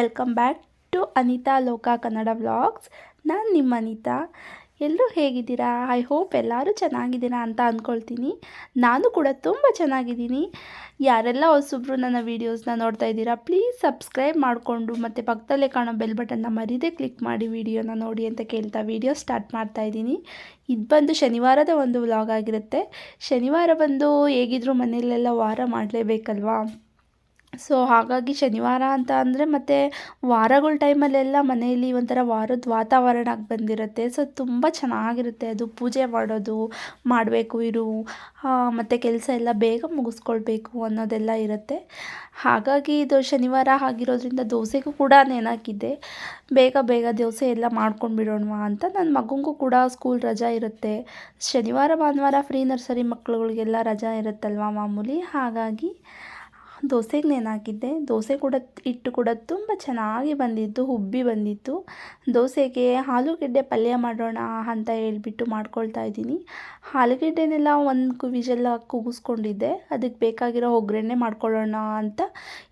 Welcome back to Anita ಲೋಕ Kannada vlogs. ನಾನು ನಿಮ್ಮ ಅನಿತಾ. ಎಲ್ಲರೂ ಹೇಗಿದ್ದೀರಾ? ಐ ಹೋಪ್ ಎಲ್ಲರೂ ಚೆನ್ನಾಗಿದ್ದೀರಾ ಅಂತ ಅಂದ್ಕೊಳ್ತೀನಿ ನಾನು ಕೂಡ ತುಂಬ ಚೆನ್ನಾಗಿದ್ದೀನಿ. ಯಾರೆಲ್ಲ ಹೊಸಬ್ರು ನನ್ನ ವೀಡಿಯೋಸ್ನ ನೋಡ್ತಾ ಇದ್ದೀರಾ ಪ್ಲೀಸ್ ಸಬ್ಸ್ಕ್ರೈಬ್ ಮಾಡಿಕೊಂಡು ಮತ್ತು ಪಕ್ಕದಲ್ಲೇ ಕಾಣೋ ಬೆಲ್ ಬಟನ್ನ ಮರೀದೆ ಕ್ಲಿಕ್ ಮಾಡಿ ವೀಡಿಯೋನ ನೋಡಿ ಅಂತ ಕೇಳ್ತಾ ವೀಡಿಯೋ ಸ್ಟಾರ್ಟ್ ಮಾಡ್ತಾ ಇದ್ದೀನಿ. ಇದು ಬಂದು ಶನಿವಾರದ ಒಂದು ವ್ಲಾಗ್ ಆಗಿರುತ್ತೆ. ಶನಿವಾರ ಬಂದು ಹೇಗಿದ್ರು ಮನೆಯಲ್ಲೆಲ್ಲ ವಾರ ಮಾಡಲೇಬೇಕಲ್ವಾ? ಸೊ ಹಾಗಾಗಿ ಶನಿವಾರ ಅಂತ ಅಂದರೆ ಮತ್ತು ವಾರಗಳ ಟೈಮಲ್ಲೆಲ್ಲ ಮನೆಯಲ್ಲಿ ಒಂಥರ ವಾರದ ವಾತಾವರಣ ಆಗಿ ಬಂದಿರುತ್ತೆ. ಸೊ ತುಂಬ ಚೆನ್ನಾಗಿರುತ್ತೆ ಅದು. ಪೂಜೆ ಮಾಡೋದು, ಮಾಡಬೇಕು, ಇರು ಮತ್ತು ಕೆಲಸ ಎಲ್ಲ ಬೇಗ ಮುಗಿಸ್ಕೊಳ್ಬೇಕು ಅನ್ನೋದೆಲ್ಲ ಇರುತ್ತೆ. ಹಾಗಾಗಿ ಇದು ಶನಿವಾರ ಆಗಿರೋದ್ರಿಂದ ದೋಸೆಗೂ ಕೂಡ ನೆನಾಕಿದ್ದೆ ಬೇಗ ಬೇಗ ದೋಸೆ ಎಲ್ಲ ಮಾಡ್ಕೊಂಡು ಬಿಡೋಣವಾ ಅಂತ. ನನ್ನ ಮಗನಿಗೂ ಕೂಡ ಸ್ಕೂಲ್ ರಜಾ ಇರುತ್ತೆ. ಶನಿವಾರ, ಭಾನುವಾರ ಫ್ರೀ ನರ್ಸರಿ ಮಕ್ಕಳುಗಳಿಗೆಲ್ಲ ರಜಾ ಇರುತ್ತಲ್ವ ಮಾಮೂಲಿ? ಹಾಗಾಗಿ ದೋಸೆಗೆ ನೆನಾಕಿದ್ದೆ ದೋಸೆ ಕೂಡ ಹಿಟ್ಟು ಕೂಡ ತುಂಬ ಚೆನ್ನಾಗಿ ಬಂದಿತ್ತು ಉಬ್ಬಿ ಬಂದಿತ್ತು. ದೋಸೆಗೆ ಆಲೂಗೆಡ್ಡೆ ಪಲ್ಯ ಮಾಡೋಣ ಅಂತ ಹೇಳಿಬಿಟ್ಟು ಮಾಡ್ಕೊಳ್ತಾ ಇದ್ದೀನಿ. ಆಲೂಗೆಡ್ಡೆನೆಲ್ಲ ಒಂದು ವಿಷೆಲ್ಲ ಕೂಗಿಸ್ಕೊಂಡಿದ್ದೆ ಅದಕ್ಕೆ ಬೇಕಾಗಿರೋ ಒಗ್ಗರಣೆ ಮಾಡ್ಕೊಳ್ಳೋಣ ಅಂತ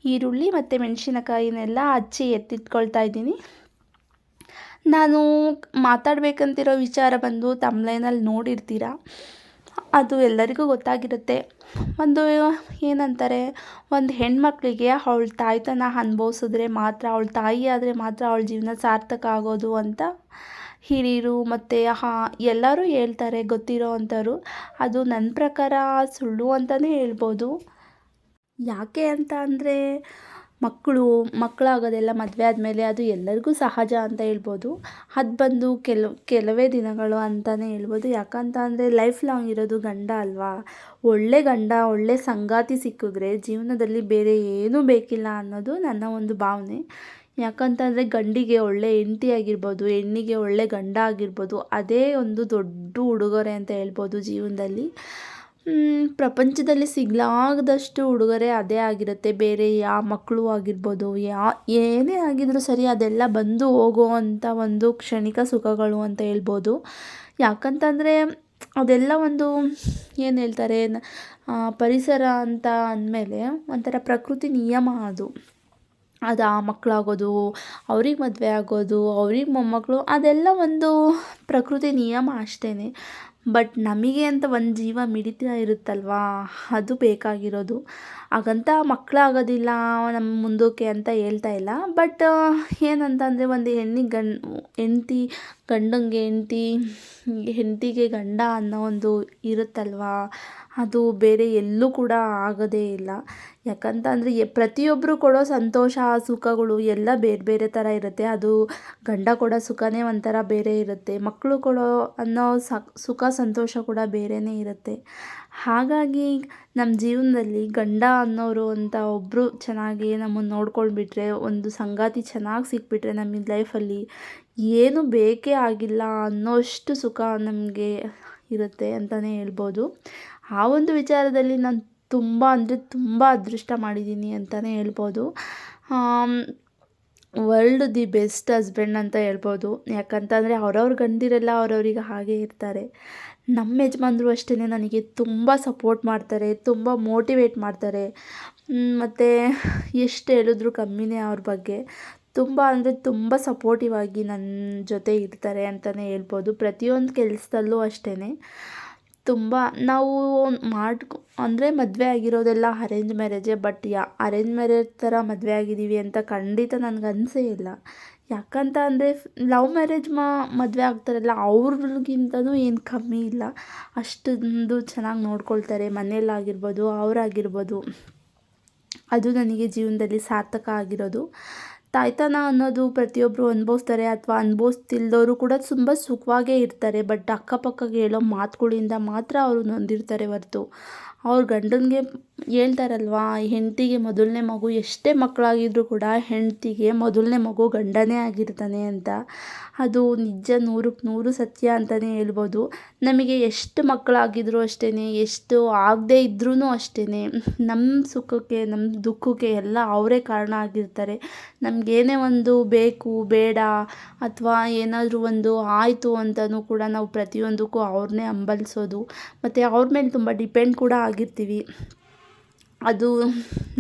ಈರುಳ್ಳಿ ಮತ್ತು ಮೆಣಸಿನಕಾಯಿನೆಲ್ಲ ಹಚ್ಚಿ ಎತ್ತಿಟ್ಕೊಳ್ತಾ ಇದ್ದೀನಿ. ನಾನು ಮಾತಾಡಬೇಕಂತಿರೋ ವಿಚಾರ ಬಂದು ತಮ್ಲೈನಲ್ಲಿ ನೋಡಿರ್ತೀರ? ಅದು ಎಲ್ಲರಿಗೂ ಗೊತ್ತಾಗಿರುತ್ತೆ. ಒಂದು ಏನಂತಾರೆ, ಒಂದು ಹೆಣ್ಮಕ್ಳಿಗೆ ಅವಳ ತಾಯ್ತನ ಅನ್ಭವ್ಸಿದ್ರೆ ಮಾತ್ರ, ಅವಳ ತಾಯಿ ಆದರೆ ಮಾತ್ರ ಅವಳ ಜೀವನ ಸಾರ್ಥಕ ಆಗೋದು ಅಂತ ಹಿರಿಯರು ಮತ್ತು ಹಾ, ಎಲ್ಲರೂ ಹೇಳ್ತಾರೆ ಗೊತ್ತಿರೋ ಅಂಥವ್ರು ಅದು ನನ್ನ ಪ್ರಕಾರ ಸುಳ್ಳು ಅಂತಲೇ ಹೇಳ್ಬೋದು. ಯಾಕೆ ಅಂತ ಅಂದರೆ ಮಕ್ಕಳು, ಮಕ್ಕಳಾಗೋದೆಲ್ಲ ಮದುವೆ ಆದಮೇಲೆ ಅದು ಎಲ್ಲರಿಗೂ ಸಹಜ ಅಂತ ಹೇಳ್ಬೋದು. ಅದು ಬಂದು ಕೆಲವು ಕೆಲವೇ ದಿನಗಳು ಅಂತಲೇ ಹೇಳ್ಬೋದು. ಯಾಕಂತ ಅಂದರೆ ಲೈಫ್ ಲಾಂಗ್ ಇರೋದು ಗಂಡ ಅಲ್ವಾ? ಒಳ್ಳೆ ಗಂಡ, ಒಳ್ಳೆ ಸಂಗಾತಿ ಸಿಕ್ಕಿದ್ರೆ ಜೀವನದಲ್ಲಿ ಬೇರೆ ಏನೂ ಬೇಕಿಲ್ಲ ಅನ್ನೋದು ನನ್ನ ಒಂದು ಭಾವನೆ. ಯಾಕಂತಂದರೆ ಗಂಡಿಗೆ ಒಳ್ಳೆ ಹೆಂಡತಿ ಆಗಿರ್ಬೋದು, ಹೆಣ್ಣಿಗೆ ಒಳ್ಳೆ ಗಂಡ ಆಗಿರ್ಬೋದು, ಅದೇ ಒಂದು ದೊಡ್ಡ ಉಡುಗೊರೆ ಅಂತ ಹೇಳ್ಬೋದು ಜೀವನದಲ್ಲಿ. ಪ್ರಪಂಚದಲ್ಲಿ ಸಿಗಲಾಗದಷ್ಟು ಉಡುಗೊರೆ ಅದೇ ಆಗಿರುತ್ತೆ. ಬೇರೆ ಯಾವ ಮಕ್ಕಳು ಆಗಿರ್ಬೋದು, ಯಾ ಏನೇ ಆಗಿದ್ರೂ ಸರಿ ಅದೆಲ್ಲ ಬಂದು ಹೋಗೋ ಅಂಥ ಒಂದು ಕ್ಷಣಿಕ ಸುಖಗಳು ಅಂತ ಹೇಳ್ಬೋದು. ಯಾಕಂತಂದರೆ ಅದೆಲ್ಲ ಒಂದು ಏನು ಹೇಳ್ತಾರೆ ಪರಿಸರ ಅಂತ ಅಂದಮೇಲೆ ಒಂಥರ ಪ್ರಕೃತಿ ನಿಯಮ ಅದು. ಅದು ಆ ಮಕ್ಕಳಾಗೋದು, ಅವ್ರಿಗೆ ಮದುವೆ ಆಗೋದು, ಅವ್ರಿಗೆ ಮೊಮ್ಮಕ್ಕಳು, ಅದೆಲ್ಲ ಒಂದು ಪ್ರಕೃತಿ ನಿಯಮ ಅಷ್ಟೇ ಬಟ್ ನಮಗೆ ಅಂತ ಒಂದು ಜೀವ ಮಿಡಿತಾ ಇರುತ್ತಲ್ವಾ? ಅದು ಬೇಕಾಗಿರೋದು. ಹಾಗಂತ ಮಕ್ಕಳಾಗೋದಿಲ್ಲ, ನಮ್ಮ ಮುಂದಕ್ಕೆ ಅಂತ ಹೇಳ್ತಾ ಇಲ್ಲ. ಬಟ್ ಏನಂತಂದರೆ ಒಂದು ಹೆಣ್ಣಿಗೆ ಗಂಡ, ಹೆಂಡ್ತಿ ಗಂಡಂಗೆ ಹೆಂಡ್ತಿ, ಹೆಂಡ್ತಿಗೆ ಗಂಡ ಅನ್ನೋ ಒಂದು ಇರುತ್ತಲ್ವಾ? ಅದು ಬೇರೆ ಎಲ್ಲೂ ಕೂಡ ಆಗೋದೇ ಇಲ್ಲ. ಯಾಕಂತ ಅಂದರೆ ಪ್ರತಿಯೊಬ್ಬರು ಕೊಡೋ ಸಂತೋಷ, ಸುಖಗಳು ಎಲ್ಲ ಬೇರೆ ಬೇರೆ ಥರ ಇರುತ್ತೆ. ಅದು ಗಂಡ ಕೊಡೋ ಸುಖನೇ ಒಂಥರ ಬೇರೆ ಇರುತ್ತೆ. ಮಕ್ಕಳು ಕೊಡೋ ಅನ್ನೋ ಸುಖ, ಸಂತೋಷ ಕೂಡ ಬೇರೆಯೇ ಇರುತ್ತೆ. ಹಾಗಾಗಿ ನಮ್ಮ ಜೀವನದಲ್ಲಿ ಗಂಡ ಅನ್ನೋರು ಅಂತ ಒಬ್ಬರು ಚೆನ್ನಾಗಿ ನಮ್ಮನ್ನು ನೋಡ್ಕೊಂಡ್ಬಿಟ್ರೆ, ಒಂದು ಸಂಗಾತಿ ಚೆನ್ನಾಗಿ ಸಿಕ್ಬಿಟ್ರೆ ನಮ್ಮ ಲೈಫಲ್ಲಿ ಏನು ಬೇಕೇ ಆಗಿಲ್ಲ ಅನ್ನೋಷ್ಟು ಸುಖ ನಮಗೆ ಇರುತ್ತೆ ಅಂತಲೇ ಹೇಳ್ಬೋದು. ಆ ಒಂದು ವಿಚಾರದಲ್ಲಿ ನಾನು ತುಂಬ ಅಂದರೆ ತುಂಬ ಅದೃಷ್ಟ ಮಾಡಿದ್ದೀನಿ ಅಂತಲೇ ಹೇಳ್ಬೋದು. ವರ್ಲ್ಡ್ ದಿ ಬೆಸ್ಟ್ ಹಸ್ಬೆಂಡ್ ಅಂತ ಹೇಳ್ಬೋದು. ಯಾಕಂತಂದರೆ ಅವ್ರವ್ರ ಗಂಡಿರೆಲ್ಲ ಅವ್ರವ್ರಿಗೆ ಹಾಗೆ ಇರ್ತಾರೆ. ನಮ್ಮ ಯಜಮಾನ್ರು ಅಷ್ಟೇ ನನಗೆ ತುಂಬ ಸಪೋರ್ಟ್ ಮಾಡ್ತಾರೆ, ತುಂಬ ಮೋಟಿವೇಟ್ ಮಾಡ್ತಾರೆ. ಮತ್ತು ಎಷ್ಟು ಹೇಳಿದ್ರು ಕಮ್ಮಿನೇ ಅವ್ರ ಬಗ್ಗೆ. ತುಂಬ ಅಂದರೆ ತುಂಬ ಸಪೋರ್ಟಿವ್ ಆಗಿ ನನ್ನ ಜೊತೆ ಇರ್ತಾರೆ ಅಂತಲೇ ಹೇಳ್ಬೋದು. ಪ್ರತಿಯೊಂದು ಕೆಲಸದಲ್ಲೂ ಅಷ್ಟೇ ತುಂಬ ನಾವು ಮಾಡ್ಕೊ, ಅಂದರೆ ಮದುವೆ ಆಗಿರೋದೆಲ್ಲ ಅರೇಂಜ್ ಮ್ಯಾರೇಜೇ ಬಟ್ ಯಾ ಅರೇಂಜ್ ಮ್ಯಾರೇಜ್ ಥರ ಮದುವೆ ಆಗಿದ್ದೀವಿ ಅಂತ ಖಂಡಿತ ನನಗೆ ಅನಿಸೇ ಇಲ್ಲ. ಯಾಕಂತ ಅಂದರೆ ಲವ್ ಮ್ಯಾರೇಜ್ ಮಾ, ಮದುವೆ ಆಗ್ತಾರಲ್ಲ ಅವ್ರಿಗಿಂತನೂ ಏನು ಕಮ್ಮಿ ಇಲ್ಲ. ಅಷ್ಟೊಂದು ಚೆನ್ನಾಗಿ ನೋಡ್ಕೊಳ್ತಾರೆ, ಮನೆಯಲ್ಲಾಗಿರ್ಬೋದು, ಅವರಾಗಿರ್ಬೋದು. ಅದು ನನಗೆ ಜೀವನದಲ್ಲಿ ಸಾರ್ಥಕ ಆಗಿರೋದು. ತಾಯ್ತನ ಅನ್ನೋದು ಪ್ರತಿಯೊಬ್ಬರು ಅನುಭವಿಸ್ತಾರೆ ಅಥವಾ ಅನುಭವಿಸ್ತಿಲ್ದವರು ಕೂಡ ತುಂಬ ಸುಖವಾಗೇ ಇರ್ತಾರೆ. ಬಟ್ ಅಕ್ಕಪಕ್ಕಗೆ ಹೇಳೋ ಮಾತುಗಳಿಂದ ಮಾತ್ರ ಅವರು ನೊಂದಿರ್ತಾರೆ ಹೊರತು. ಅವ್ರ ಗಂಡನಿಗೆ ಹೇಳ್ತಾರಲ್ವಾ ಹೆಂಡತಿಗೆ ಮೊದಲನೇ ಮಗು ಎಷ್ಟೇ ಮಕ್ಕಳಾಗಿದ್ರೂ ಕೂಡ ಹೆಂಡತಿಗೆ ಮೊದಲನೇ ಮಗು ಗಂಡನೇ ಆಗಿರ್ತಾನೆ ಅಂತ. ಅದು ನಿಜ ನೂರಕ್ಕೆ ನೂರು ಸತ್ಯ ಅಂತಲೇ ಹೇಳ್ಬೋದು. ನಮಗೆ ಎಷ್ಟು ಮಕ್ಕಳಾಗಿದ್ರೂ ಅಷ್ಟೇ ಎಷ್ಟು ಆಗದೇ ಇದ್ರೂ ಅಷ್ಟೇ ನಮ್ಮ ಸುಖಕ್ಕೆ ನಮ್ಮ ದುಃಖಕ್ಕೆ ಎಲ್ಲ ಅವರೇ ಕಾರಣ ಆಗಿರ್ತಾರೆ. ನಮಗೇನೇ ಒಂದು ಬೇಕು, ಬೇಡ ಅಥವಾ ಏನಾದರೂ ಒಂದು ಆಯಿತು ಅಂತಲೂ ಕೂಡ ನಾವು ಪ್ರತಿಯೊಂದಕ್ಕೂ ಅವ್ರನ್ನೇ ಹಂಬಲಿಸೋದು. ಮತ್ತು ಅವ್ರ ಮೇಲೆ ತುಂಬ ಡಿಪೆಂಡ್ ಕೂಡ ಆಗಿರ್ತೀವಿ. ಅದು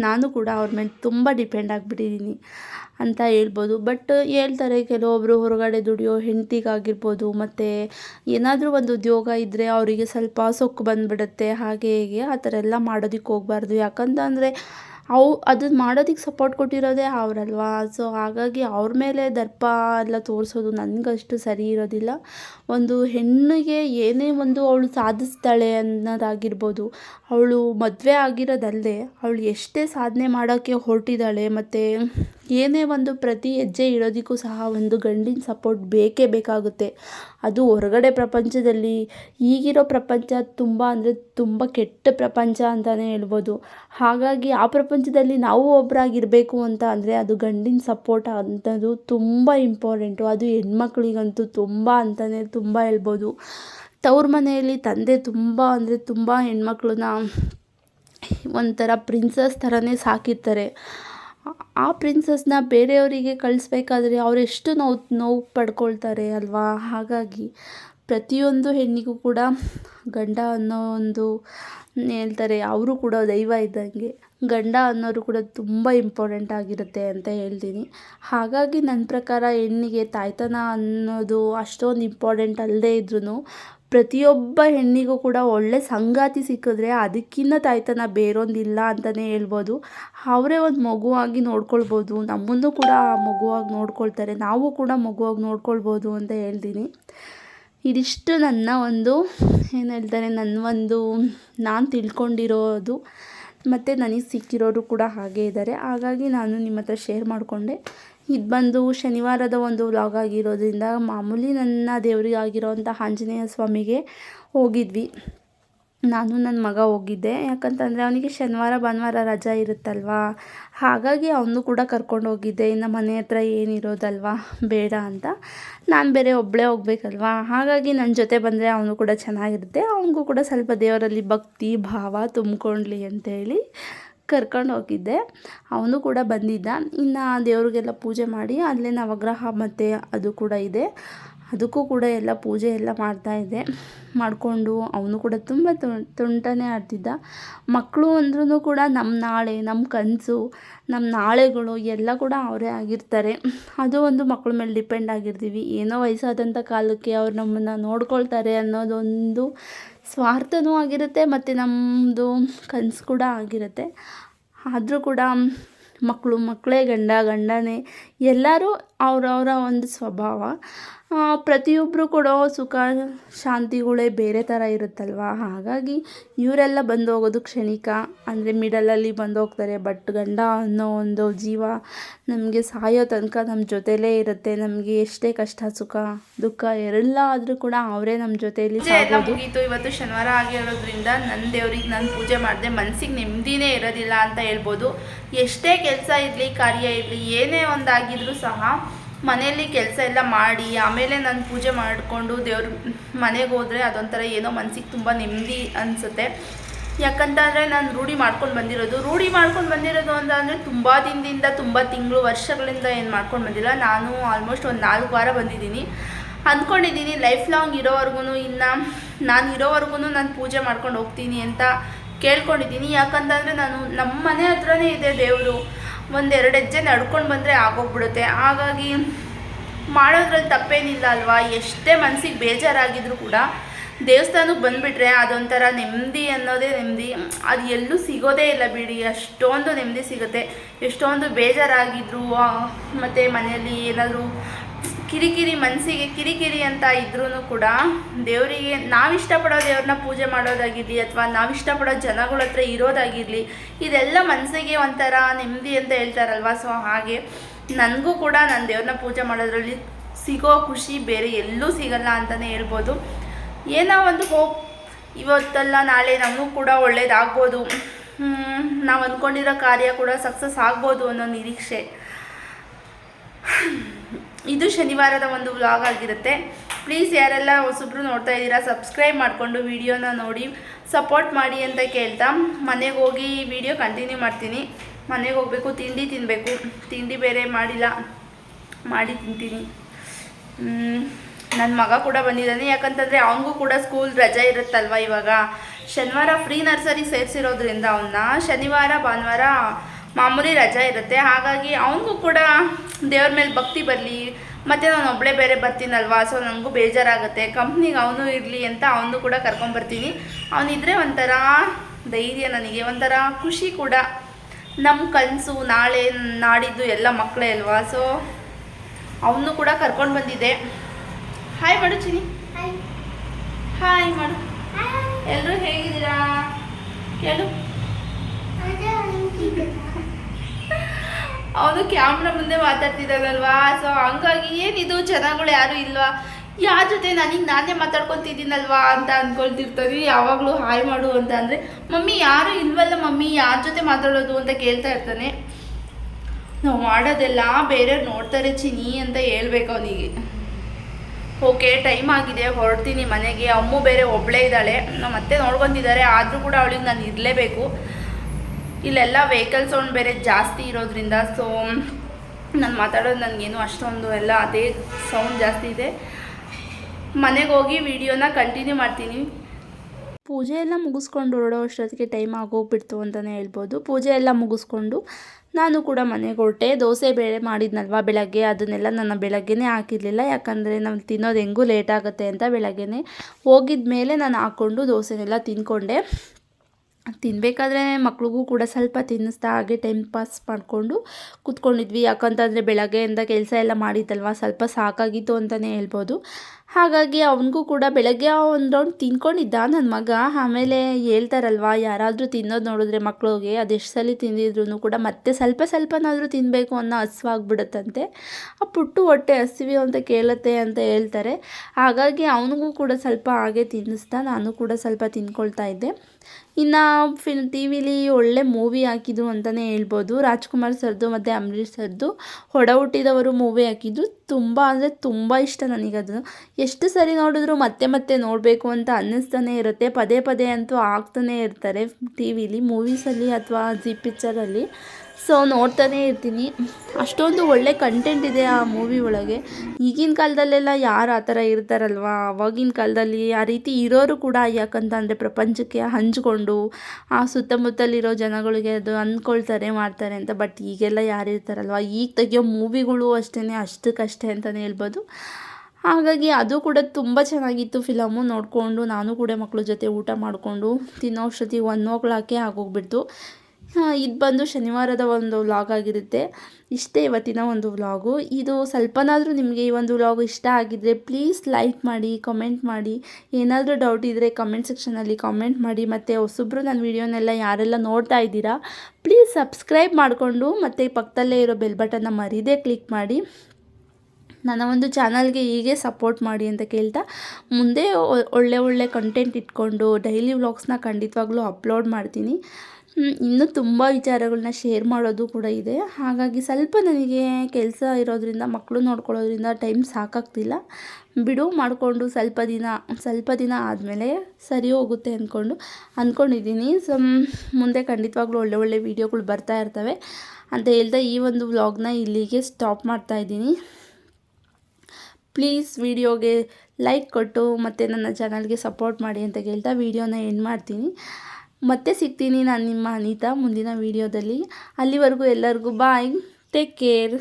ನಾನು ಕೂಡ ಅವ್ರ ಮೇಲೆ ತುಂಬ ಡಿಪೆಂಡ್ ಆಗಿಬಿಟ್ಟಿದ್ದೀನಿ ಅಂತ ಹೇಳ್ಬೋದು. ಬಟ್ ಹೇಳ್ತಾರೆ ಕೆಲವೊಬ್ಬರು ಹೊರಗಡೆ ದುಡಿಯೋ ಹೆಂಡ್ತಿಗಾಗಿರ್ಬೋದು, ಮತ್ತು ಏನಾದರೂ ಒಂದು ಉದ್ಯೋಗ ಇದ್ದರೆ ಅವರಿಗೆ ಸ್ವಲ್ಪ ಸೊಕ್ಕು ಬಂದುಬಿಡುತ್ತೆ, ಹಾಗೆ ಹೀಗೆ ಆ ಥರ ಎಲ್ಲ ಮಾಡೋದಕ್ಕೆ ಹೋಗ್ಬಾರ್ದು. ಯಾಕಂತಂದರೆ ಅವು ಅದನ್ನ ಮಾಡೋದಕ್ಕೆ ಸಪೋರ್ಟ್ ಕೊಟ್ಟಿರೋದೇ ಅವರಲ್ವಾ? ಸೊ ಹಾಗಾಗಿ ಅವ್ರ ಮೇಲೆ ದರ್ಪ ಎಲ್ಲ ತೋರಿಸೋದು ನನಗಷ್ಟು ಸರಿ ಇರೋದಿಲ್ಲ. ಒಂದು ಹೆಣ್ಣಿಗೆ ಏನೇ ಒಂದು ಅವಳು ಸಾಧಿಸ್ತಾಳೆ ಅನ್ನೋದಾಗಿರ್ಬೋದು, ಅವಳು ಮದುವೆ ಆಗಿರೋದಲ್ಲದೆ ಅವಳು ಎಷ್ಟೇ ಸಾಧನೆ ಮಾಡೋಕ್ಕೆ ಹೊರಟಿದ್ದಾಳೆ, ಮತ್ತು ಏನೇ ಒಂದು ಪ್ರತಿ ಹೆಜ್ಜೆ ಇಡೋದಕ್ಕೂ ಸಹ ಒಂದು ಗಂಡಿನ ಸಪೋರ್ಟ್ ಬೇಕೇ ಬೇಕಾಗುತ್ತೆ. ಅದು ಹೊರಗಡೆ ಪ್ರಪಂಚದಲ್ಲಿ ಈಗಿರೋ ಪ್ರಪಂಚ ತುಂಬ ಅಂದರೆ ತುಂಬ ಕೆಟ್ಟ ಪ್ರಪಂಚ ಅಂತಲೇ ಹೇಳ್ಬೋದು. ಹಾಗಾಗಿ ಆ ಪ್ರಪಂಚದಲ್ಲಿ ನಾವು ಒಬ್ಬರಾಗಿರಬೇಕು ಅಂತ ಅಂದರೆ ಅದು ಗಂಡಿನ ಸಪೋರ್ಟ್ ಅಂಥದ್ದು ತುಂಬ ಇಂಪಾರ್ಟೆಂಟು ಅದು ಹೆಣ್ಮಕ್ಳಿಗಂತೂ ತುಂಬ ಅಂತಲೇ ತುಂಬ ಹೇಳ್ಬೋದು. ತವ್ರ ಮನೆಯಲ್ಲಿ ತಂದೆ ತುಂಬ ಅಂದರೆ ತುಂಬ ಹೆಣ್ಮಕ್ಳನ್ನ ಒಂಥರ ಪ್ರಿನ್ಸಸ್ ಥರನೇ ಸಾಕಿರ್ತಾರೆ. ಆ ಪ್ರಿನ್ಸಸ್ನ ಬೇರೆಯವರಿಗೆ ಕಳಿಸ್ಬೇಕಾದ್ರೆ ಅವರೆಷ್ಟು ನೋವು ನೋವು ಪಡ್ಕೊಳ್ತಾರೆ ಅಲ್ವಾ? ಹಾಗಾಗಿ ಪ್ರತಿಯೊಂದು ಹೆಣ್ಣಿಗೂ ಕೂಡ ಗಂಡ ಅನ್ನೋ ಒಂದು ಹೇಳ್ತಾರೆ, ಅವರು ಕೂಡ ದೈವ ಇದ್ದಂಗೆ ಗಂಡ ಅನ್ನೋರು ಕೂಡ ತುಂಬ ಇಂಪಾರ್ಟೆಂಟ್ ಆಗಿರುತ್ತೆ ಅಂತ ಹೇಳ್ತೀನಿ. ಹಾಗಾಗಿ ನನ್ನ ಪ್ರಕಾರ ಹೆಣ್ಣಿಗೆ ತಾಯ್ತನ ಅನ್ನೋದು ಅಷ್ಟೊಂದು ಇಂಪಾರ್ಟೆಂಟ್ ಅಲ್ಲದೇ ಇದ್ರೂ ಪ್ರತಿಯೊಬ್ಬ ಹೆಣ್ಣಿಗೂ ಕೂಡ ಒಳ್ಳೆ ಸಂಗಾತಿ ಸಿಕ್ಕಿದ್ರೆ ಅದಕ್ಕಿಂತ ತಾಯ್ತನ ಬೇರೊಂದಿಲ್ಲ ಅಂತಲೇ ಹೇಳ್ಬೋದು. ಅವರೇ ಒಂದು ಮಗುವಾಗಿ ನೋಡ್ಕೊಳ್ಬೋದು. ನಮ್ಮನ್ನು ಕೂಡ ಮಗುವಾಗಿ ನೋಡ್ಕೊಳ್ತಾರೆ. ನಾವು ಕೂಡ ಮಗುವಾಗಿ ನೋಡ್ಕೊಳ್ಬೋದು ಅಂತ ಹೇಳ್ತೀನಿ. ಇದಿಷ್ಟು ನನ್ನ ಒಂದು, ಏನು ಹೇಳ್ತಾರೆ ನನ್ನ ಒಂದು ನಾನು ತಿಳ್ಕೊಂಡಿರೋದು. ಮತ್ತು ನನಗೆ ಸಿಕ್ಕಿರೋರು ಕೂಡ ಹಾಗೇ ಇದ್ದಾರೆ ಹಾಗಾಗಿ ನಾನು ನಿಮ್ಮ ಹತ್ರ ಶೇರ್ ಮಾಡಿಕೊಂಡೆ. ಇದು ಬಂದು ಶನಿವಾರದ ಒಂದು ವ್ಲಾಗ್ ಆಗಿರೋದ್ರಿಂದ ಮಾಮೂಲಿ ನನ್ನ ದೇವರಿಗೆ ಆಗಿರೋವಂಥ ಆಂಜನೇಯ ಸ್ವಾಮಿಗೆ ಹೋಗಿದ್ವಿ. ನಾನು ನನ್ನ ಮಗ ಹೋಗಿದ್ದೆ. ಯಾಕಂತಂದರೆ ಅವನಿಗೆ ಶನಿವಾರ, ಭಾನುವಾರ ರಜಾ ಇರುತ್ತಲ್ವಾ? ಹಾಗಾಗಿ ಅವನು ಕೂಡ ಕರ್ಕೊಂಡು ಹೋಗಿದ್ದೆ. ಇನ್ನು ಮನೆ ಹತ್ರ ಏನಿರೋದಲ್ವಾ? ಬೇಡ ಅಂತ. ನಾನು ಬೇರೆ ಒಬ್ಬಳೇ ಹೋಗ್ಬೇಕಲ್ವಾ? ಹಾಗಾಗಿ ನನ್ನ ಜೊತೆ ಬಂದರೆ ಅವನು ಕೂಡ ಚೆನ್ನಾಗಿರುತ್ತೆ. ಅವನಿಗೂ ಕೂಡ ಸ್ವಲ್ಪ ದೇವರಲ್ಲಿ ಭಕ್ತಿ, ಭಾವ ತುಂಬಿಕೊಂಡ್ಲಿ ಅಂತೇಳಿ ಕರ್ಕೊಂಡು ಹೋಗಿದ್ದೆ. ಅವನು ಕೂಡ ಬಂದಿದ್ದ. ಇನ್ನು ದೇವ್ರಿಗೆಲ್ಲ ಪೂಜೆ ಮಾಡಿ ಅಲ್ಲೇ ನವಗ್ರಹ ಮತ್ತು ಅದು ಕೂಡ ಇದೆ. ಅದಕ್ಕೂ ಕೂಡ ಎಲ್ಲ ಪೂಜೆ ಎಲ್ಲ ಮಾಡ್ತಾಯಿದ್ದೆ ಮಾಡಿಕೊಂಡು ಅವನು ಕೂಡ ತುಂಬ ತುಂಟನೇ ಆಡ್ತಿದ್ದ. ಮಕ್ಕಳು ಅಂದ್ರೂ ಕೂಡ ನಮ್ಮ ನಾಳೆ ನಮ್ಮ ಕನಸು ನಮ್ಮ ನಾಳೆಗಳು ಎಲ್ಲ ಕೂಡ ಅವರೇ ಆಗಿರ್ತಾರೆ. ಅದು ಒಂದು ಮಕ್ಕಳ ಮೇಲೆ ಡಿಪೆಂಡ್ ಆಗಿರ್ತೀವಿ. ಏನೋ ವಯಸ್ಸಾದಂಥ ಕಾಲಕ್ಕೆ ಅವ್ರು ನಮ್ಮನ್ನು ನೋಡ್ಕೊಳ್ತಾರೆ ಅನ್ನೋದೊಂದು ಸ್ವಾರ್ಥನೂ ಆಗಿರುತ್ತೆ ಮತ್ತು ನಮ್ಮದು ಕನಸು ಕೂಡ ಆಗಿರುತ್ತೆ. ಆದರೂ ಕೂಡ ಮಕ್ಕಳು, ಮಕ್ಕಳೇ ಗಂಡ, ಗಂಡನೇ ಎಲ್ಲರೂ ಅವರವರ ಒಂದು ಸ್ವಭಾವ. ಪ್ರತಿಯೊಬ್ಬರು ಕೊಡೋ ಸುಖ ಶಾಂತಿಗಳೇ ಬೇರೆ ಥರ ಇರುತ್ತಲ್ವಾ? ಹಾಗಾಗಿ ಇವರೆಲ್ಲ ಬಂದು ಹೋಗೋದು ಕ್ಷಣಿಕ. ಅಂದರೆ ಮಿಡಲಲ್ಲಿ ಬಂದು ಹೋಗ್ತಾರೆ ಬಟ್ ಗಂಡ ಅನ್ನೋ ಒಂದು ಜೀವ ನಮಗೆ ಸಾಯೋ ತನಕ ನಮ್ಮ ಜೊತೆಲೇ ಇರುತ್ತೆ. ನಮಗೆ ಎಷ್ಟೇ ಕಷ್ಟ ಸುಖ ದುಃಖ ಎಲ್ಲ ಆದರೂ ಕೂಡ ಅವರೇ ನಮ್ಮ ಜೊತೆಯಲ್ಲಿ ಮುಗೀತು. ಇವತ್ತು ಶನಿವಾರ ಆಗಿರೋದ್ರಿಂದ ನನ್ನ ದೇವ್ರಿಗೆ ನಾನು ಪೂಜೆ ಮಾಡಿದೆ. ಮನಸ್ಸಿಗೆ ನೆಮ್ಮದಿನೇ ಇರೋದಿಲ್ಲ ಅಂತ ಹೇಳ್ಬೋದು. ಎಷ್ಟೇ ಕೆಲಸ ಇರಲಿ ಕಾರ್ಯ ಇರಲಿ ಏನೇ ಒಂದಾಗಿದ್ರೂ ಸಹ ಮನೆಯಲ್ಲಿ ಕೆಲಸ ಎಲ್ಲ ಮಾಡಿ, ಆಮೇಲೆ ನಾನು ಪೂಜೆ ಮಾಡಿಕೊಂಡು ದೇವ್ರ ಮನೆಗೆ ಹೋದರೆ ಅದೊಂಥರ ಏನೋ ಮನಸ್ಸಿಗೆ ತುಂಬ ನೆಮ್ಮದಿ ಅನಿಸುತ್ತೆ. ಯಾಕಂತಂದರೆ ನಾನು ರೂಢಿ ಮಾಡ್ಕೊಂಡು ಬಂದಿರೋದು. ರೂಢಿ ಮಾಡ್ಕೊಂಡು ಬಂದಿರೋದು ಅಂತ ಅಂದರೆ ತುಂಬ ದಿನದಿಂದ ತುಂಬ ತಿಂಗಳು, ವರ್ಷಗಳಿಂದ ಏನು ಮಾಡ್ಕೊಂಡು ಬಂದಿಲ್ಲ. ನಾನು ಆಲ್ಮೋಸ್ಟ್ ಒಂದು ನಾಲ್ಕು ವಾರ ಬಂದಿದ್ದೀನಿ. ಅಂದ್ಕೊಂಡಿದ್ದೀನಿ ಲೈಫ್ ಲಾಂಗ್ ಇರೋವರೆಗೂ ಇನ್ನು ನಾನು ಇರೋವರೆಗೂ ನಾನು ಪೂಜೆ ಮಾಡ್ಕೊಂಡು ಹೋಗ್ತೀನಿ ಅಂತ ಕೇಳ್ಕೊಂಡಿದ್ದೀನಿ. ಯಾಕಂತಂದರೆ ನಾನು ನಮ್ಮ ಮನೆ ಹತ್ರನೇ ಇದೆ ದೇವರು. ಒಂದೆರಡು ಹೆಜ್ಜೆ ನಡ್ಕೊಂಡು ಬಂದರೆ ಆಗೋಗ್ಬಿಡುತ್ತೆ. ಹಾಗಾಗಿ ಮಾಡೋದ್ರಲ್ಲಿ ತಪ್ಪೇನಿಲ್ಲ ಅಲ್ವಾ? ಎಷ್ಟೇ ಮನಸ್ಸಿಗೆ ಬೇಜಾರಾಗಿದ್ರು ಕೂಡ ದೇವಸ್ಥಾನಕ್ಕೆ ಬಂದುಬಿಟ್ರೆ ಅದೊಂಥರ ನೆಮ್ಮದಿ ಅನ್ನೋದೇ ನೆಮ್ಮದಿ. ಅದು ಎಲ್ಲೂ ಸಿಗೋದೇ ಇಲ್ಲ ಬಿಡಿ. ಅಷ್ಟೊಂದು ನೆಮ್ಮದಿ ಸಿಗುತ್ತೆ. ಎಷ್ಟೊಂದು ಬೇಜಾರಾಗಿದ್ರು ಮತ್ತು ಮನೆಯಲ್ಲಿ ಏನಾದರೂ ಕಿರಿಕಿರಿ ಮನಸ್ಸಿಗೆ ಕಿರಿಕಿರಿ ಅಂತ ಇದ್ರೂ ಕೂಡ ದೇವರಿಗೆ ನಾವು ಇಷ್ಟಪಡೋ ದೇವ್ರನ್ನ ಪೂಜೆ ಮಾಡೋದಾಗಿರಲಿ ಅಥವಾ ನಾವು ಇಷ್ಟಪಡೋ ಜನಗಳ ಹತ್ರ ಇರೋದಾಗಿರಲಿ ಇದೆಲ್ಲ ಮನಸ್ಸಿಗೆ ಒಂಥರ ನೆಮ್ಮದಿ ಅಂತ ಹೇಳ್ತಾರಲ್ವ? ಸೊ ಹಾಗೆ ನನಗೂ ಕೂಡ ನಾನು ದೇವ್ರನ್ನ ಪೂಜೆ ಮಾಡೋದ್ರಲ್ಲಿ ಸಿಗೋ ಖುಷಿ ಬೇರೆ ಎಲ್ಲೂ ಸಿಗಲ್ಲ ಅಂತಲೇ ಹೇಳ್ಬೋದು. ಏನೋ ಒಂದು ಹೋಪ್. ಇವತ್ತಲ್ಲ ನಾಳೆ ನಮಗೂ ಕೂಡ ಒಳ್ಳೇದಾಗ್ಬೋದು. ನಾವು ಅಂದ್ಕೊಂಡಿರೋ ಕಾರ್ಯ ಕೂಡ ಸಕ್ಸಸ್ ಆಗ್ಬೋದು ಅನ್ನೋ ನಿರೀಕ್ಷೆ. ಇದು ಶನಿವಾರದ ಒಂದು ವ್ಲಾಗ್ ಆಗಿರುತ್ತೆ. ಪ್ಲೀಸ್ ಯಾರೆಲ್ಲ ಹೊಸಬ್ರು ನೋಡ್ತಾ ಇದ್ದೀರಾ ಸಬ್ಸ್ಕ್ರೈಬ್ ಮಾಡಿಕೊಂಡು ವಿಡಿಯೋನ ನೋಡಿ ಸಪೋರ್ಟ್ ಮಾಡಿ ಅಂತ ಕೇಳ್ತಾ. ಮನೆಗೆ ಹೋಗಿ ವಿಡಿಯೋ ಕಂಟಿನ್ಯೂ ಮಾಡ್ತೀನಿ. ಮನೆಗೆ ಹೋಗಬೇಕು, ತಿಂಡಿ ತಿನ್ನಬೇಕು ತಿಂಡಿ ಬೇರೆ ಮಾಡಿಲ್ಲ. ಮಾಡಿ ತಿಂತೀನಿ. ನನ್ನ ಮಗ ಕೂಡ ಬಂದಿದ್ದಾನೆ. ಯಾಕಂತಂದರೆ ಅವನಿಗೂ ಕೂಡ ಸ್ಕೂಲ್ ರಜೆ ಇರುತ್ತಲ್ವ ಇವಾಗ? ಶನಿವಾರ ಫ್ರೀ ನರ್ಸರಿ ಸೇರಿಸಿರೋದ್ರಿಂದ ಅವನ್ನ ಶನಿವಾರ, ಭಾನುವಾರ ಮಾಮೂಲಿ ರಜಾ ಇರುತ್ತೆ. ಹಾಗಾಗಿ ಅವನಿಗೂ ಕೂಡ ದೇವ್ರ ಮೇಲೆ ಭಕ್ತಿ ಬರಲಿ. ಮತ್ತು ನಾನು ಒಬ್ಬಳೇ ಬೇರೆ ಬರ್ತೀನಲ್ವಾ ಸೊ ನನಗೂ ಬೇಜಾರಾಗುತ್ತೆ. ಕಂಪ್ನಿಗೆ ಅವನು ಇರಲಿ ಅಂತ ಅವನು ಕೂಡ ಕರ್ಕೊಂಬರ್ತೀನಿ ಅವನಿದ್ರೆ ಒಂಥರ ಧೈರ್ಯ ನನಗೆ ಒಂಥರ ಖುಷಿ ಕೂಡ. ನಮ್ಮ ಕನಸು ನಾಳೆ ನಾಡಿದ್ದು ಎಲ್ಲ ಮಕ್ಕಳೇ ಅಲ್ವಾ ಸೊ ಅವನು ಕೂಡ ಕರ್ಕೊಂಡು ಬಂದಿದ್ದೆ. ಹಾಯ್ ಮಾಡು ಚಿನಿ ಹಾಯ್ ಮಾಡು. ಎಲ್ಲರೂ ಹೇಗಿದ್ದೀರಾ? ಕೇಳು. ಅವನು ಕ್ಯಾಮ್ರಾ ಮುಂದೆ ಮಾತಾಡ್ತಿದ್ದಾನಲ್ವಾ ಸೊ ಹಂಗಾಗಿ ಏನಿದು? ಜನಗಳು ಯಾರು ಇಲ್ವಾ? ಯಾರ ಜೊತೆ ನನಗೆ ನಾನೇ ಮಾತಾಡ್ಕೊತಿದ್ದೀನಲ್ವಾ ಅಂತ ಅಂದ್ಕೊಳ್ತಿರ್ತಾನೆ ಯಾವಾಗಲೂ ಹಾಯ್ ಮಾಡು ಅಂತ ಅಂದರೆ, ಮಮ್ಮಿ, ಯಾರು ಇಲ್ವಲ್ಲ ಮಮ್ಮಿ? ಯಾರ ಜೊತೆ ಮಾತಾಡೋದು? ಅಂತ ಕೇಳ್ತಾ ಇರ್ತಾನೆ. ನಾವು ಮಾಡೋದೆಲ್ಲ ಬೇರೆಯವ್ರು ನೋಡ್ತಾರೆ ಚಿನಿ ಅಂತ ಹೇಳ್ಬೇಕು ಅವನಿಗೆ. ಓಕೆ, ಟೈಮ್ ಆಗಿದೆ. ಹೊರಡ್ತೀನಿ ಮನೆಗೆ. ಅಮ್ಮು ಬೇರೆ ಒಬ್ಬಳೇ ಇದ್ದಾಳೆ. ನಮ್ಮ ಮತ್ತೆ ನೋಡ್ಕೊತಿದ್ದಾರೆ. ಆದರೂ ಕೂಡ ಅವಳಿಗೆ ನಾನು ಇರಲೇಬೇಕು. ಇಲ್ಲೆಲ್ಲ ವೆಹಿಕಲ್ ಸೌಂಡ್ ಬೇರೆ ಜಾಸ್ತಿ ಇರೋದ್ರಿಂದ ಸೊ ನಾನು ಮಾತಾಡೋದು ನನಗೇನು ಅಷ್ಟೊಂದು ಎಲ್ಲ ಅದೇ ಸೌಂಡ್ ಜಾಸ್ತಿ ಇದೆ. ಮನೆಗೆ ಹೋಗಿ ವಿಡಿಯೋನ ಕಂಟಿನ್ಯೂ ಮಾಡ್ತೀನಿ. ಪೂಜೆ ಎಲ್ಲ ಮುಗಿಸ್ಕೊಂಡು ಹೊರಡೋ ಅಷ್ಟೊತ್ತಿಗೆ ಟೈಮ್ ಆಗೋಗ್ಬಿಡ್ತು ಅಂತಲೇ ಹೇಳ್ಬೋದು. ಪೂಜೆ ಎಲ್ಲ ಮುಗಿಸ್ಕೊಂಡು ನಾನು ಕೂಡ ಮನೆಗೆ ಹೊರಟೆ. ದೋಸೆ ಬೇಳೆ ಮಾಡಿದ್ನಲ್ವ ಬೆಳಗ್ಗೆ? ಅದನ್ನೆಲ್ಲ ನನ್ನ ಬೆಳಗ್ಗೆನೇ ಹಾಕಿರಲಿಲ್ಲ. ಯಾಕಂದರೆ ನಾವು ತಿನ್ನೋದು ಹೆಂಗೂ ಲೇಟ್ ಆಗುತ್ತೆ ಅಂತ ಬೆಳಗ್ಗೆನೇ ಹೋಗಿದ ಮೇಲೆ ನಾನು ಹಾಕ್ಕೊಂಡು ದೋಸೆನೆಲ್ಲ ತಿಂದ್ಕೊಂಡೆ ತಿನ್ನಬೇಕಾದ್ರೆ ಮಕ್ಳಿಗೂ ಕೂಡ ಸ್ವಲ್ಪ ತಿನ್ನಿಸ್ತಾ ಹಾಗೆ ಟೈಮ್ ಪಾಸ್ ಮಾಡಿಕೊಂಡು ಕೂತ್ಕೊಂಡಿದ್ವಿ. ಯಾಕಂತಂದರೆ ಬೆಳಗ್ಗೆಯಿಂದ ಕೆಲಸ ಎಲ್ಲ ಮಾಡಿದ್ದಲ್ವ? ಸ್ವಲ್ಪ ಸಾಕಾಗಿತ್ತು ಅಂತಲೇ ಹೇಳ್ಬೋದು. ಹಾಗಾಗಿ ಅವನಿಗೂ ಕೂಡ ಬೆಳಗ್ಗೆ ಒಂದು ರೌಂಡ್ ತಿನ್ಕೊಂಡಿದ್ದ ನನ್ನ ಮಗ. ಆಮೇಲೆ ಹೇಳ್ತಾರಲ್ವ, ಯಾರಾದರೂ ತಿನ್ನೋದು ನೋಡಿದ್ರೆ ಮಕ್ಕಳಿಗೆ ಅದೆಷ್ಟು ಸಲ ತಿಂದಿದ್ರು ಕೂಡ ಮತ್ತೆ ಸ್ವಲ್ಪ ಸ್ವಲ್ಪನಾದರೂ ತಿನ್ನಬೇಕು ಅನ್ನೋ ಹಸುವಾಗ್ಬಿಡುತ್ತಂತೆ ಆ ಪುಟ್ಟು ಹೊಟ್ಟೆ ಹಸಿವಿ ಅಂತ ಕೇಳುತ್ತೆ ಅಂತ ಹೇಳ್ತಾರೆ. ಹಾಗಾಗಿ ಅವನಿಗೂ ಕೂಡ ಸ್ವಲ್ಪ ಹಾಗೆ ತಿನ್ನಿಸ್ತಾ ನಾನು ಕೂಡ ಸ್ವಲ್ಪ ತಿನ್ಕೊಳ್ತಾ ಇದ್ದೆ. ಇನ್ನು ಫಿಲ್ ಟಿ ವಿಲಿ ಒಳ್ಳೆ ಮೂವಿ ಹಾಕಿದ್ರು ಅಂತಲೇ ಹೇಳ್ಬೋದು. ರಾಜ್ಕುಮಾರ್ ಸರ್ದು ಮತ್ತು ಅಂಬರೀಷ್ ಸರ್ದು ಹೊಡ ಹುಟ್ಟಿದವರು ಮೂವಿ ಹಾಕಿದ್ದು ತುಂಬ ಅಂದರೆ ತುಂಬ ಇಷ್ಟ ನನಗದು ಎಷ್ಟು ಸರಿ ನೋಡಿದ್ರು ಮತ್ತೆ ಮತ್ತೆ ನೋಡಬೇಕು ಅಂತ ಅನ್ನಿಸ್ತಾನೆ ಇರುತ್ತೆ. ಪದೇ ಪದೇ ಅಂತೂ ಆಗ್ತಾನೆ ಇರ್ತಾರೆ ಟಿ ವಿಲಿ ಮೂವೀಸಲ್ಲಿ ಅಥವಾ ಜಿ ಪಿಕ್ಚರಲ್ಲಿ ಸೊ ನೋಡ್ತಾನೇ ಇರ್ತೀನಿ. ಅಷ್ಟೊಂದು ಒಳ್ಳೆ ಕಂಟೆಂಟ್ ಇದೆ ಆ ಮೂವಿ ಒಳಗೆ. ಈಗಿನ ಕಾಲದಲ್ಲೆಲ್ಲ ಯಾರು ಆ ಥರ ಇರ್ತಾರಲ್ವ? ಅವಾಗಿನ ಕಾಲದಲ್ಲಿ ಆ ರೀತಿ ಇರೋರು ಕೂಡ ಯಾಕಂತ ಅಂದರೆ ಪ್ರಪಂಚಕ್ಕೆ ಹಂಚಿಕೊಂಡು, ಆ ಸುತ್ತಮುತ್ತಲಿರೋ ಜನಗಳಿಗೆ ಅದು ಅಂದ್ಕೊಳ್ತಾರೆ ಮಾಡ್ತಾರೆ ಅಂತ. ಬಟ್ ಈಗೆಲ್ಲ ಯಾರು ಇರ್ತಾರಲ್ವ? ಈಗ ತೆಗಿಯೋ ಮೂವಿಗಳು ಅಷ್ಟೇ ಅಷ್ಟಕ್ಕಷ್ಟೇ ಅಂತಲೇ ಹೇಳ್ಬೋದು. ಹಾಗಾಗಿ ಅದು ಕೂಡ ತುಂಬ ಚೆನ್ನಾಗಿತ್ತು ಫಿಲಮು ನೋಡಿಕೊಂಡು, ನಾನು ಕೂಡ ಮಕ್ಕಳ ಜೊತೆ ಊಟ ಮಾಡಿಕೊಂಡು, ತಿನ್ನೋ ಅಷ್ಟೊತ್ತಿಗೆ ಒನ್ ಓ ಕ್ಲಾಕೇ ಆಗೋಗ್ಬಿಡ್ತು. ಇದು ಬಂದು ಶನಿವಾರದ ಒಂದು ವ್ಲಾಗ್ ಆಗಿರುತ್ತೆ. ಇಷ್ಟೇ ಇವತ್ತಿನ ಒಂದು ವ್ಲಾಗು ಇದು ಸ್ವಲ್ಪನಾದರೂ ನಿಮಗೆ ಈ ಒಂದು ವ್ಲಾಗು ಇಷ್ಟ ಆಗಿದ್ದರೆ ಪ್ಲೀಸ್ ಲೈಕ್ ಮಾಡಿ ಕಮೆಂಟ್ ಮಾಡಿ. ಏನಾದರೂ ಡೌಟ್ ಇದ್ದರೆ ಕಮೆಂಟ್ ಸೆಕ್ಷನಲ್ಲಿ ಕಾಮೆಂಟ್ ಮಾಡಿ. ಮತ್ತು ಹೊಸಬ್ರು ನನ್ನ ವೀಡಿಯೋನೆಲ್ಲ ಯಾರೆಲ್ಲ ನೋಡ್ತಾ ಇದ್ದೀರಾ ಪ್ಲೀಸ್ ಸಬ್ಸ್ಕ್ರೈಬ್ ಮಾಡಿಕೊಂಡು ಮತ್ತು ಪಕ್ಕದಲ್ಲೇ ಇರೋ ಬೆಲ್ ಬಟನ್ನ ಮರೀದೇ ಕ್ಲಿಕ್ ಮಾಡಿ. ನನ್ನ ಒಂದು ಚಾನಲ್ಗೆ ಹೀಗೆ ಸಪೋರ್ಟ್ ಮಾಡಿ ಅಂತ ಕೇಳ್ತಾ, ಮುಂದೆ ಒಳ್ಳೆ ಒಳ್ಳೆ ಕಂಟೆಂಟ್ ಇಟ್ಕೊಂಡು ಡೈಲಿ ವ್ಲಾಗ್ಸ್ನ ಖಂಡಿತವಾಗ್ಲೂ ಅಪ್ಲೋಡ್ ಮಾಡ್ತೀನಿ. ಇನ್ನೂ ತುಂಬ ವಿಚಾರಗಳನ್ನ ಶೇರ್ ಮಾಡೋದು ಕೂಡ ಇದೆ. ಹಾಗಾಗಿ ಸ್ವಲ್ಪ ನನಗೆ ಕೆಲಸ ಇರೋದ್ರಿಂದ ಮಕ್ಕಳು ನೋಡ್ಕೊಳ್ಳೋದ್ರಿಂದ ಟೈಮ್ ಸಾಕಾಗ್ತಿಲ್ಲ. ಬಿಡು, ಮಾಡಿಕೊಂಡು ಸ್ವಲ್ಪ ದಿನ ಸ್ವಲ್ಪ ದಿನ ಆದಮೇಲೆ ಸರಿ ಹೋಗುತ್ತೆ ಅಂದ್ಕೊಂಡು ಅಂದ್ಕೊಂಡಿದ್ದೀನಿ ಸೊ ಮುಂದೆ ಖಂಡಿತವಾಗ್ಲೂ ಒಳ್ಳೆ ಒಳ್ಳೆ ವೀಡಿಯೋಗಳು ಬರ್ತಾ ಇರ್ತವೆ. ಅಂತ ಹೇಳ್ತಾ ಈ ಒಂದು ವ್ಲಾಗ್ನ ಇಲ್ಲಿಗೆ ಸ್ಟಾಪ್ ಮಾಡ್ತಾ ಇದ್ದೀನಿ. ಪ್ಲೀಸ್ ವಿಡಿಯೋಗೆ ಲೈಕ್ ಕೊಟ್ಟು ಮತ್ತು ನನ್ನ ಚಾನಲ್ಗೆ ಸಪೋರ್ಟ್ ಮಾಡಿ ಅಂತ ಕೇಳ್ತಾ ವೀಡಿಯೋನ ಎಂಡ್ ಮಾಡ್ತೀನಿ. ಮತ್ತೆ ಸಿಗ್ತೀನಿ ನಾನು ನಿಮ್ಮ ಅನಿತಾ ಮುಂದಿನ ವೀಡಿಯೋದಲ್ಲಿ. ಅಲ್ಲಿವರೆಗೂ ಎಲ್ಲರಿಗೂ ಬಾಯ್. Take care